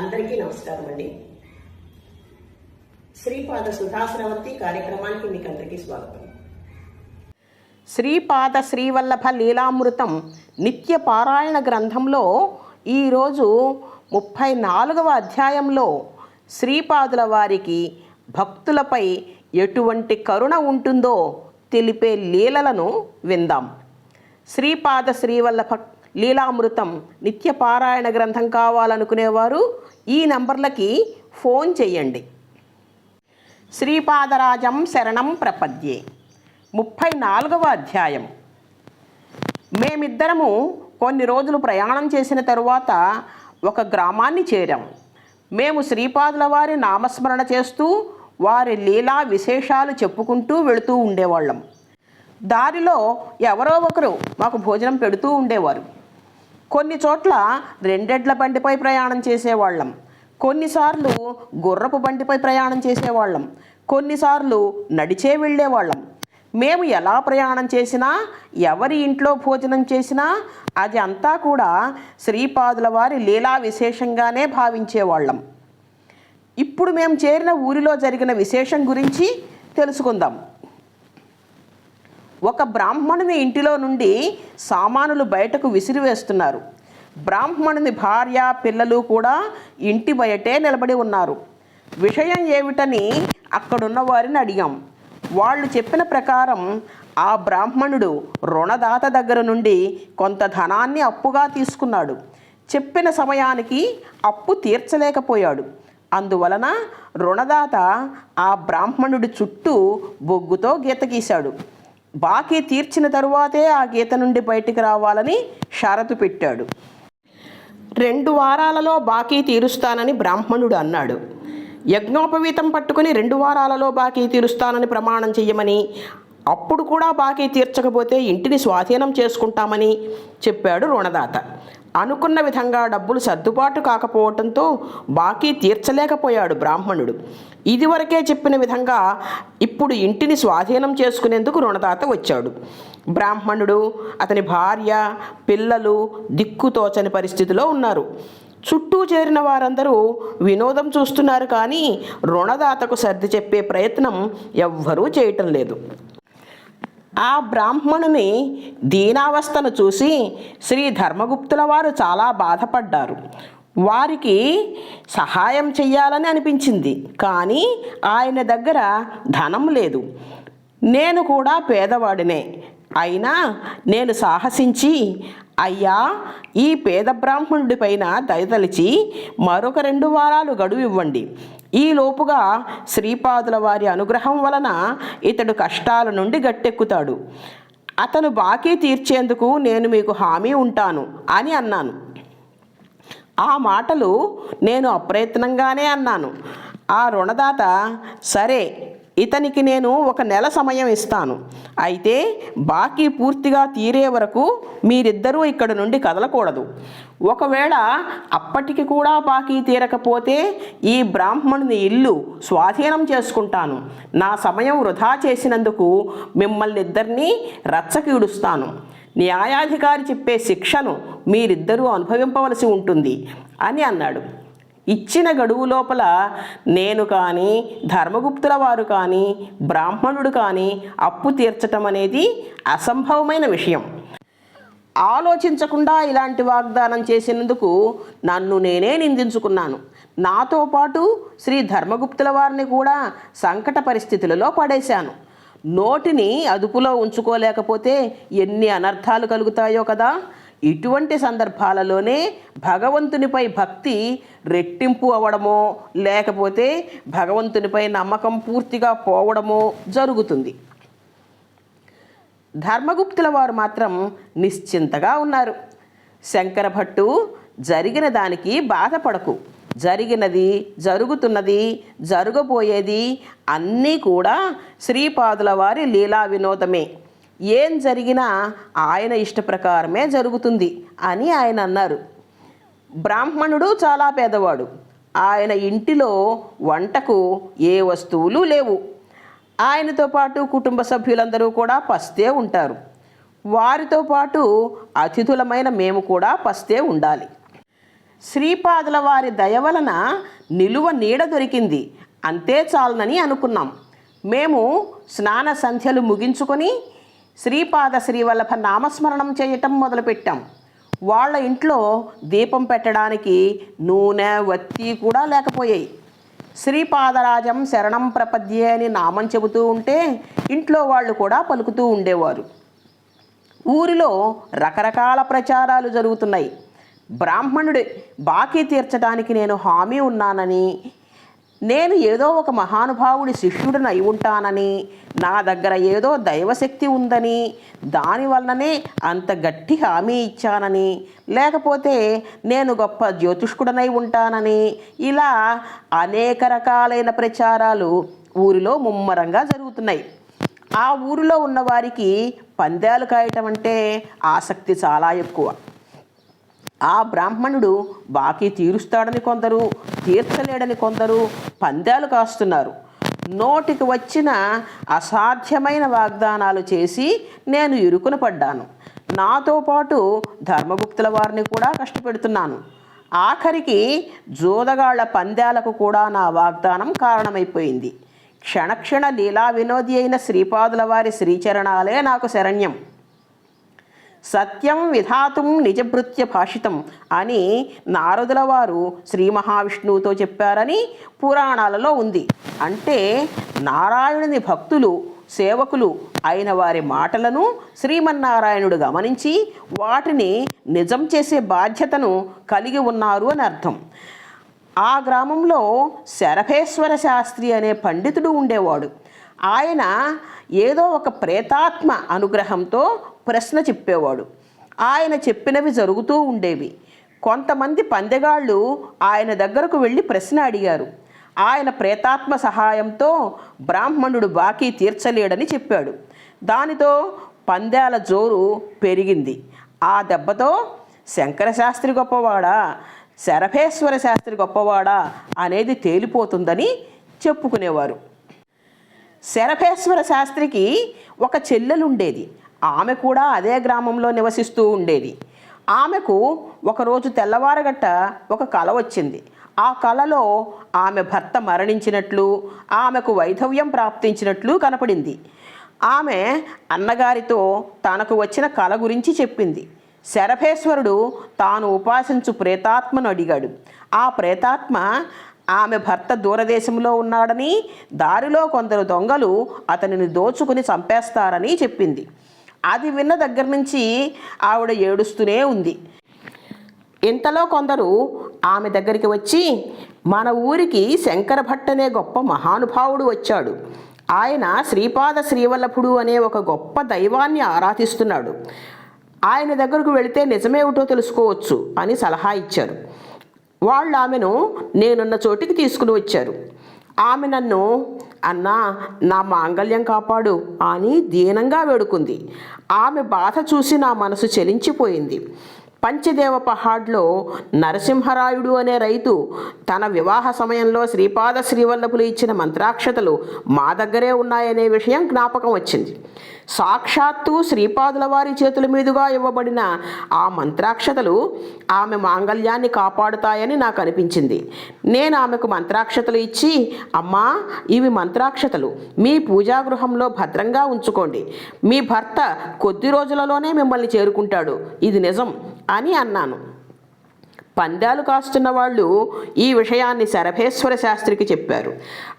అందరికీ నమస్కారం అండి. శ్రీపాద సుధాశ్రవంతి కార్యక్రమానికి మీకు అందరికీ స్వాగతం. శ్రీపాద శ్రీవల్లభ లీలామృతం నిత్య పారాయణ గ్రంథంలో ఈరోజు ముప్పై నాలుగవ అధ్యాయంలో శ్రీపాదుల వారికి భక్తులపై ఎటువంటి కరుణ ఉంటుందో తెలిపే లీలలను విందాం. శ్రీపాద శ్రీవల్లభ లీలామృతం నిత్య పారాయణ గ్రంథం కావాలనుకునేవారు ఈ నంబర్లకి ఫోన్ చేయండి. శ్రీపాదరాజం శరణం ప్రపద్యే. ముప్పై నాలుగవ అధ్యాయం. మేమిద్దరము కొన్ని రోజులు ప్రయాణం చేసిన తరువాత ఒక గ్రామాన్ని చేరాం. మేము శ్రీపాదుల వారి నామస్మరణ చేస్తూ వారి లీలా విశేషాలు చెప్పుకుంటూ వెళుతూ ఉండేవాళ్ళం. దారిలో ఎవరో ఒకరు మాకు భోజనం పెడుతూ ఉండేవారు. కొన్ని చోట్ల రెండెడ్ల బండిపై ప్రయాణం చేసేవాళ్ళం. కొన్నిసార్లు గుర్రపు బండిపై ప్రయాణం చేసేవాళ్ళం. కొన్నిసార్లు నడిచే వెళ్ళేవాళ్ళం. మేము ఎలా ప్రయాణం చేసినా ఎవరి ఇంట్లో భోజనం చేసినా అది అంతా కూడా శ్రీపాదుల వారి లీలా విశేషంగానే భావించేవాళ్ళం. ఇప్పుడు మేము చేరిన ఊరిలో జరిగిన విశేషం గురించి తెలుసుకుందాం. ఒక బ్రాహ్మణుని ఇంటిలో నుండి సామానులు బయటకు విసిరివేస్తున్నారు. బ్రాహ్మణుని భార్య పిల్లలు కూడా ఇంటి బయటే నిలబడి ఉన్నారు. విషయం ఏమిటని అక్కడున్న వారిని అడిగాం. వాళ్ళు చెప్పిన ప్రకారం ఆ బ్రాహ్మణుడు రుణదాత దగ్గర నుండి కొంత ధనాన్ని అప్పుగా తీసుకున్నాడు. చెప్పిన సమయానికి అప్పు తీర్చలేకపోయాడు. అందువలన రుణదాత ఆ బ్రాహ్మణుడి చుట్టూ బొగ్గుతో గీత గీశాడు. బాకీ తీర్చిన తరువాతే ఆ గీత నుండి బయటికి రావాలని షరతు పెట్టాడు. రెండు వారాలలో బాకీ తీరుస్తానని బ్రాహ్మణుడు అన్నాడు. యజ్ఞోపవీతం పట్టుకుని రెండు వారాలలో బాకీ తీరుస్తానని ప్రమాణం చెయ్యమని అప్పుడు కూడా బాకీ తీర్చకపోతే ఇంటిని స్వాధీనం చేసుకుంటామని చెప్పాడు రుణదాత. అనుకున్న విధంగా డబ్బులు సర్దుబాటు కాకపోవడంతో బాకీ తీర్చలేకపోయాడు బ్రాహ్మణుడు. ఇదివరకే చెప్పిన విధంగా ఇప్పుడు ఇంటిని స్వాధీనం చేసుకునేందుకు రుణదాత వచ్చాడు. బ్రాహ్మణుడు అతని భార్య పిల్లలు దిక్కుతోచని పరిస్థితిలో ఉన్నారు. చుట్టూ చేరిన వారందరూ వినోదం చూస్తున్నారు కానీ రుణదాతకు సర్ది చెప్పే ప్రయత్నం ఎవ్వరూ చేయటం లేదు. ఆ బ్రాహ్మణుని దీనావస్థను చూసి శ్రీ ధర్మగుప్తుల వారు చాలా బాధపడ్డారు. వారికి సహాయం చెయ్యాలని అనిపించింది. కానీ ఆయన దగ్గర ధనం లేదు. నేను కూడా పేదవాడినే. అయినా నేను సాహసించి అయ్యా ఈ పేద బ్రాహ్మణుడి పైన దయతలిచి మరొక రెండు వారాలు గడువు ఇవ్వండి. ఈ లోపుగా శ్రీపాదుల వారి అనుగ్రహం వలన ఇతడు కష్టాల నుండి గట్టెక్కుతాడు. అతను బాకీ తీర్చేందుకు నేను మీకు హామీ ఉంటాను అని అన్నాను. ఆ మాటలు నేను అప్రయత్నంగానే అన్నాను. ఆ రుణదాత సరే ఇతనికి నేను ఒక నెల సమయం ఇస్తాను. అయితే బాకీ పూర్తిగా తీరే వరకు మీరిద్దరూ ఇక్కడ నుండి కదలకూడదు. ఒకవేళ అప్పటికి కూడా బాకీ తీరకపోతే ఈ బ్రాహ్మణుని ఇల్లు స్వాధీనం చేసుకుంటాను. నా సమయం వృధా చేసినందుకు మిమ్మల్ని ఇద్దరినీ రచ్చకీడుస్తాను న్యాయాధికారి చెప్పే శిక్షను మీరిద్దరూ అనుభవింపవలసి ఉంటుంది అని అన్నాడు. ఇచ్చిన గడువు లోపల నేను కానీ ధర్మగుప్తుల వారు కానీ బ్రాహ్మణుడు కానీ అప్పు తీర్చటం అనేది అసంభవమైన విషయం. ఆలోచించకుండా ఇలాంటి వాగ్దానం చేసినందుకు నన్ను నేనే నిందించుకున్నాను. నాతో పాటు శ్రీ ధర్మగుప్తుల వారిని కూడా సంకట పరిస్థితులలో పడేశాను. నోటిని అదుపులో ఉంచుకోలేకపోతే ఎన్ని అనర్థాలు కలుగుతాయో కదా? ఇటువంటి సందర్భాలలోనే భగవంతునిపై భక్తి రెట్టింపు అవ్వడమో లేకపోతే భగవంతునిపై నమ్మకం పూర్తిగా పోవడమో జరుగుతుంది. ధర్మగుప్తుల వారు మాత్రం నిశ్చింతగా ఉన్నారు. శంకర భట్టు జరిగిన దానికి బాధపడకు. జరిగినది జరుగుతున్నది జరగబోయేది అన్నీ కూడా శ్రీపాదుల వారి లీలా వినోదమే. ఏం జరిగినా ఆయన ఇష్ట ప్రకారమే జరుగుతుంది అని ఆయన అన్నారు. బ్రాహ్మణుడు చాలా పేదవాడు. ఆయన ఇంటిలో వంటకు ఏ వస్తువులు లేవు. ఆయనతో పాటు కుటుంబ సభ్యులందరూ కూడా పస్తే ఉంటారు. వారితో పాటు అతిథులమైన మేము కూడా పస్తే ఉండాలి. శ్రీపాదుల వారి దయ వలన నిలువ నీడ దొరికింది. అంతే చాలునని అనుకున్నాం. మేము స్నాన సంధ్యలు ముగించుకొని శ్రీపాద శ్రీవల్లభ నామస్మరణం చేయటం మొదలుపెట్టాం. వాళ్ళ ఇంట్లో దీపం పెట్టడానికి నూనె వత్తి కూడా లేకపోయాయి. శ్రీపాదరాజం శరణం ప్రపద్యే అని నామం చెబుతూ ఉంటే ఇంట్లో వాళ్ళు కూడా పలుకుతూ ఉండేవారు. ఊరిలో రకరకాల ప్రచారాలు జరుగుతున్నాయి. బ్రాహ్మణుడి బాకీ తీర్చడానికి నేను హామీ ఉన్నానని నేను ఏదో ఒక మహానుభావుడి శిష్యుడిని అయి ఉంటానని నా దగ్గర ఏదో దైవశక్తి ఉందని దానివల్లనే అంత గట్టి హామీ ఇచ్చానని లేకపోతే నేను గొప్ప జ్యోతిష్కుడనై ఉంటానని ఇలా అనేక రకాలైన ప్రచారాలు ఊరిలో ముమ్మరంగా జరుగుతున్నాయి. ఆ ఊరిలో ఉన్నవారికి పందాలు కాయటం అంటే ఆసక్తి చాలా ఎక్కువ. ఆ బ్రాహ్మణుడు బాకీ తీరుస్తాడని కొందరు తీర్చలేడని కొందరు పందాలు కాస్తున్నారు. నోటికి వచ్చిన అసాధ్యమైన వాగ్దానాలు చేసి నేను ఇరుకున పడ్డాను. నాతో పాటు ధర్మగుప్తుల వారిని కూడా కష్టపెడుతున్నాను. ఆఖరికి జోదగాళ్ళ పందాలకు కూడా నా వాగ్దానం కారణమైపోయింది. క్షణక్షణ లీలా వినోది అయిన శ్రీపాదుల వారి శ్రీచరణాలే నాకు శరణ్యం. సత్యం విధాతుం నిజభృత్య భాషితం అని నారదుల వారు శ్రీ మహావిష్ణువుతో చెప్పారని పురాణాలలో ఉంది. అంటే నారాయణుని భక్తులు సేవకులు అయిన వారి మాటలను శ్రీమన్నారాయణుడు గమనించి వాటిని నిజం చేసే బాధ్యతను కలిగి ఉన్నారు అని అర్థం. ఆ గ్రామంలో శరభేశ్వర శాస్త్రి అనే పండితుడు ఉండేవాడు. ఆయన ఏదో ఒక ప్రేతాత్మ అనుగ్రహంతో ప్రశ్న చెప్పేవాడు. ఆయన చెప్పినవి జరుగుతూ ఉండేవి. కొంతమంది పందెగాళ్ళు ఆయన దగ్గరకు వెళ్ళి ప్రశ్న అడిగారు. ఆయన ప్రేతాత్మ సహాయంతో బ్రాహ్మణుడు బాకీ తీర్చలేడని చెప్పాడు. దానితో పందాల జోరు పెరిగింది. ఆ దెబ్బతో శంకర శాస్త్రి గొప్పవాడా శరభేశ్వర శాస్త్రి గొప్పవాడా అనేది తేలిపోతుందని చెప్పుకునేవారు. శరభేశ్వర శాస్త్రికి ఒక చెల్లెలు ఉండేది ఆమె కూడా అదే గ్రామంలో నివసిస్తూ ఉండేది. ఆమెకు ఒకరోజు తెల్లవారగట్ట ఒక కల వచ్చింది. ఆ కలలో ఆమె భర్త మరణించినట్లు ఆమెకు వైధవ్యం ప్రాప్తించినట్లు కనపడింది. ఆమె అన్నగారితో తనకు వచ్చిన కల గురించి చెప్పింది. శరభేశ్వరుడు తాను ఉపాసించు ప్రేతాత్మను అడిగాడు. ఆ ప్రేతాత్మ ఆమె భర్త దూరదేశంలో ఉన్నాడని దారిలో కొందరు దొంగలు అతనిని దోచుకుని చంపేస్తారని చెప్పింది. అది విన్న దగ్గర నుంచి ఆవిడ ఏడుస్తూనే ఉంది. ఇంతలో కొందరు ఆమె దగ్గరికి వచ్చి మన ఊరికి శంకర భట్ అనే గొప్ప మహానుభావుడు వచ్చాడు. ఆయన శ్రీపాద శ్రీవల్లభుడు అనే ఒక గొప్ప దైవాన్ని ఆరాధిస్తున్నాడు. ఆయన దగ్గరకు వెళితే నిజమేమిటో తెలుసుకోవచ్చు అని సలహా ఇచ్చారు. వాళ్ళు ఆమెను నేనున్న చోటికి తీసుకుని వచ్చారు. ఆమె నన్ను అన్నా నా మాంగళ్యం కాపాడు అని దీనంగా వేడుకుంది. ఆమె బాధ చూసి నా మనసు చలించిపోయింది. పంచదేవ పహాడ్లో నరసింహరాయుడు అనే రైతు తన వివాహ సమయంలో శ్రీపాద శ్రీవల్లభులు ఇచ్చిన మంత్రాక్షతలు మా దగ్గరే ఉన్నాయనే విషయం జ్ఞాపకం వచ్చింది. సాక్షాత్తు శ్రీపాదుల వారి చేతుల మీదుగా ఇవ్వబడిన ఆ మంత్రాక్షతలు ఆమె మాంగళ్యాన్ని కాపాడుతాయని నాకు అనిపించింది. నేను ఆమెకు మంత్రాక్షతలు ఇచ్చి అమ్మా ఇవి మంత్రాక్షతలు. మీ పూజాగృహంలో భద్రంగా ఉంచుకోండి. మీ భర్త కొద్ది రోజులలోనే మిమ్మల్ని చేరుకుంటాడు. ఇది నిజం. అని అన్నాను. పందాలు కాస్తున్న వాళ్ళు ఈ విషయాన్ని శరభేశ్వర శాస్త్రికి చెప్పారు.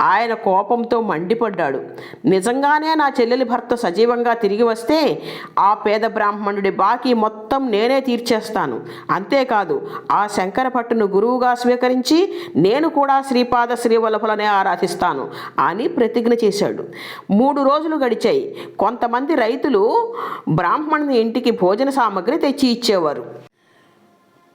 ఆయన కోపంతో మండిపడ్డాడు. నిజంగానే నా చెల్లెలి భర్త సజీవంగా తిరిగి వస్తే ఆ పేద బ్రాహ్మణుడి బాకీ మొత్తం నేనే తీర్చేస్తాను. అంతేకాదు ఆ శంకర పట్టును గురువుగా స్వీకరించి నేను కూడా శ్రీపాద శ్రీవల్లభులనే ఆరాధిస్తాను అని ప్రతిజ్ఞ చేశాడు. మూడు రోజులు గడిచాయి. కొంతమంది రైతులు బ్రాహ్మణుని ఇంటికి భోజన సామాగ్రి తెచ్చి ఇచ్చేవారు.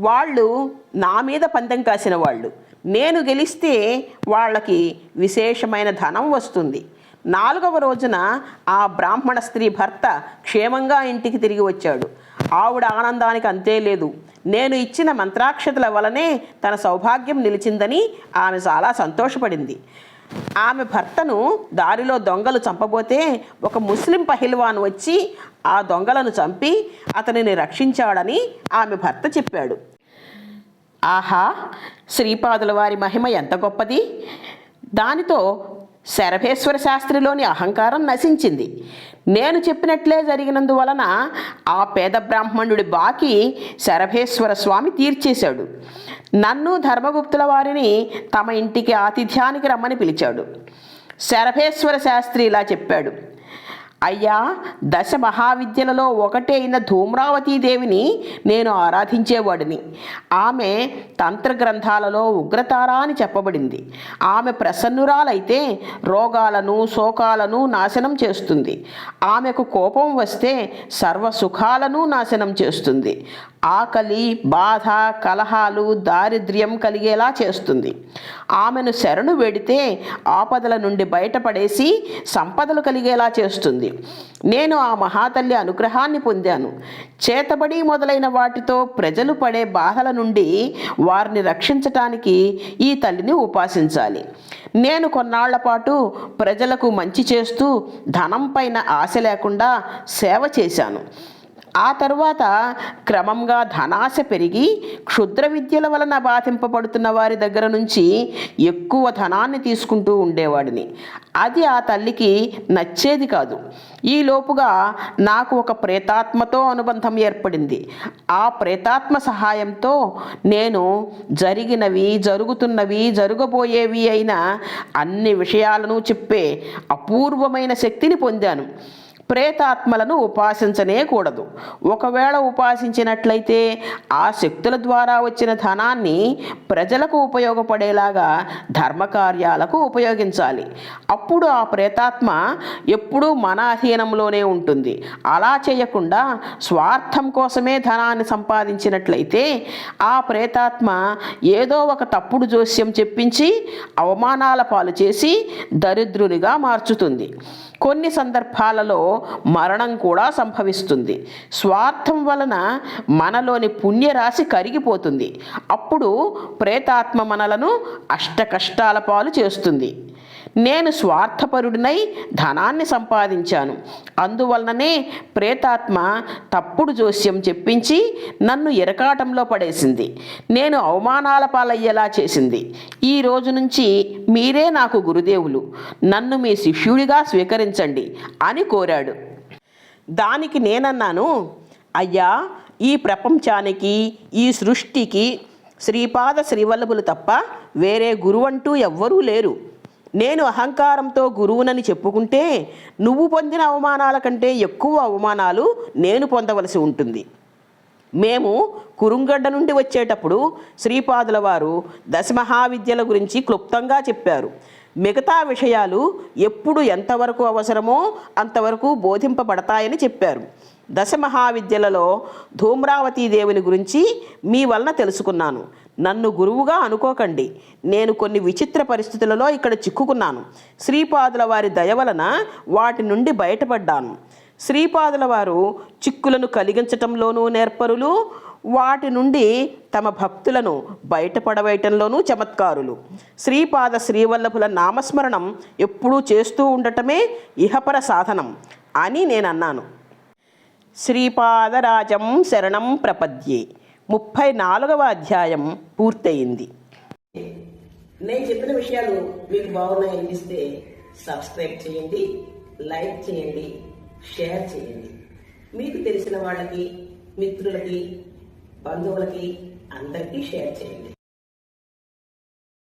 వాళ్ళు నా మీద పందెం కాసిన వాళ్ళు. నేను గెలిస్తే వాళ్ళకి విశేషమైన ధనం వస్తుంది. నాలుగవ రోజున ఆ బ్రాహ్మణ స్త్రీ భర్త క్షేమంగా ఇంటికి తిరిగి వచ్చాడు. ఆవిడ ఆనందానికి అంతే లేదు. నేను ఇచ్చిన మంత్రాక్షతల వలనే తన సౌభాగ్యం నిలిచిందని ఆమె చాలా సంతోషపడింది. ఆమె భర్తను దారిలో దొంగలు చంపబోతే ఒక ముస్లిం పహిల్వాన్ వచ్చి ఆ దొంగలను చంపి అతనిని రక్షించాడని ఆమె భర్త చెప్పాడు. ఆహా శ్రీపాదుల వారి మహిమ ఎంత గొప్పది. దానితో శరభేశ్వర శాస్త్రిలోని అహంకారం నశించింది. నేను చెప్పినట్లే జరిగినందువలన ఆ పేద బ్రాహ్మణుడి బాకి శరభేశ్వర స్వామి తీర్చేశాడు. నన్ను ధర్మగుప్తుల వారిని తమ ఇంటికి ఆతిథ్యానికి రమ్మని పిలిచాడు. శరభేశ్వర శాస్త్రి ఇలా చెప్పాడు. అయ్యా దశ మహావిద్యలలో ఒకటే అయిన ధూమ్రావతీదేవిని నేను ఆరాధించేవాడిని. ఆమె తంత్ర గ్రంథాలలో ఉగ్రతార అని చెప్పబడింది. ఆమె ప్రసన్నురాలైతే రోగాలను శోకాలను నాశనం చేస్తుంది. ఆమెకు కోపం వస్తే సర్వ సుఖాలను నాశనం చేస్తుంది. ఆకలి బాధ కలహాలు దారిద్ర్యం కలిగేలా చేస్తుంది. ఆమెను శరణు వెడితే ఆపదల నుండి బయటపడేసి సంపదలు కలిగేలా చేస్తుంది. నేను ఆ మహాతల్లి అనుగ్రహాన్ని పొందాను. చేతబడి మొదలైన వాటితో ప్రజలు పడే బాధల నుండి వారిని రక్షించటానికి ఈ తల్లిని ఉపాసించాలి. నేను కొన్నాళ్ళ పాటు ప్రజలకు మంచి చేస్తూ ధనం పైన ఆశ లేకుండా సేవ చేశాను. ఆ తరువాత క్రమంగా ధనాశ పెరిగి క్షుద్ర విద్యల వలన బాధింపబడుతున్న వారి దగ్గర నుంచి ఎక్కువ ధనాన్ని తీసుకుంటూ ఉండేవాడిని. అది ఆ తల్లికి నచ్చేది కాదు. ఈ లోపుగా నాకు ఒక ప్రేతాత్మతో అనుబంధం ఏర్పడింది. ఆ ప్రేతాత్మ సహాయంతో నేను జరిగినవి జరుగుతున్నవి జరగబోయేవి అయిన అన్ని విషయాలను చెప్పే అపూర్వమైన శక్తిని పొందాను. ప్రేతాత్మలను ఉపాసించనే కూడదు ఒకవేళ ఉపాసించినట్లయితే ఆ శక్తుల ద్వారా వచ్చిన ధనాన్ని ప్రజలకు ఉపయోగపడేలాగా ధర్మకార్యాలకు ఉపయోగించాలి. అప్పుడు ఆ ప్రేతాత్మ ఎప్పుడూ మన అధీనంలోనే ఉంటుంది. అలా చేయకుండా స్వార్థం కోసమే ధనాన్ని సంపాదించినట్లయితే ఆ ప్రేతాత్మ ఏదో ఒక తప్పుడు జోస్యం చెప్పించి అవమానాల పాలు చేసి దరిద్రునిగా మార్చుతుంది. కొన్ని సందర్భాలలో మరణం కూడా సంభవిస్తుంది. స్వార్థం వలన మనలోని పుణ్యరాశి కరిగిపోతుంది. అప్పుడు ప్రేతాత్మ మనలను అష్ట కష్టాల పాలు చేస్తుంది. నేను స్వార్థపరుడినై ధనాన్ని సంపాదించాను. అందువలననే ప్రేతాత్మ తప్పుడు జోస్యం చెప్పించి నన్ను ఇరకాటంలో పడేసింది. నేను అవమానాల పాలయ్యేలా చేసింది. ఈ రోజు నుంచి మీరే నాకు గురుదేవులు. నన్ను మీ శిష్యుడిగా స్వీకరించండి అని కోరాడు. దానికి నేనన్నాను అయ్యా ఈ ప్రపంచానికి ఈ సృష్టికి శ్రీపాద శ్రీవల్లభులు తప్ప వేరే గురువంటూ ఎవ్వరూ లేరు. నేను అహంకారంతో గురువునని చెప్పుకుంటే నువ్వు పొందిన అవమానాల కంటే ఎక్కువ అవమానాలు నేను పొందవలసి ఉంటుంది. మేము కురుంగడ్డ నుండి వచ్చేటప్పుడు శ్రీపాదుల వారు దశమహావిద్యల గురించి క్లుప్తంగా చెప్పారు. మిగతా విషయాలు ఎప్పుడు ఎంతవరకు అవసరమో అంతవరకు బోధింపబడతాయని చెప్పారు. దశమహావిద్యలలో ధూమ్రావతీ దేవుని గురించి మీ వలన తెలుసుకున్నాను. నన్ను గురువుగా అనుకోకండి. నేను కొన్ని విచిత్ర పరిస్థితులలో ఇక్కడ చిక్కుకున్నాను. శ్రీపాదుల వారి దయ వలన వాటి నుండి బయటపడ్డాను. శ్రీపాదుల వారు చిక్కులను కలిగించటంలోనూ నేర్పరులు వాటి నుండి తమ భక్తులను బయటపడవేయటంలోనూ చమత్కారులు. శ్రీపాద శ్రీవల్లభుల నామస్మరణం ఎప్పుడూ చేస్తూ ఉండటమే ఇహపర సాధనం అని నేను అన్నాను శ్రీపాదరాజం శరణం ప్రపద్యే. ముప్పై నాలుగవ అధ్యాయం పూర్తయింది. నేను చెప్పిన విషయాలు మీకు బాగున్నాయి అనిపిస్తే సబ్స్క్రైబ్ చేయండి లైక్ చేయండి షేర్ చేయండి. మీకు తెలిసిన వాళ్ళకి మిత్రులకి బంధువులకి అందరికీ షేర్ చేయండి.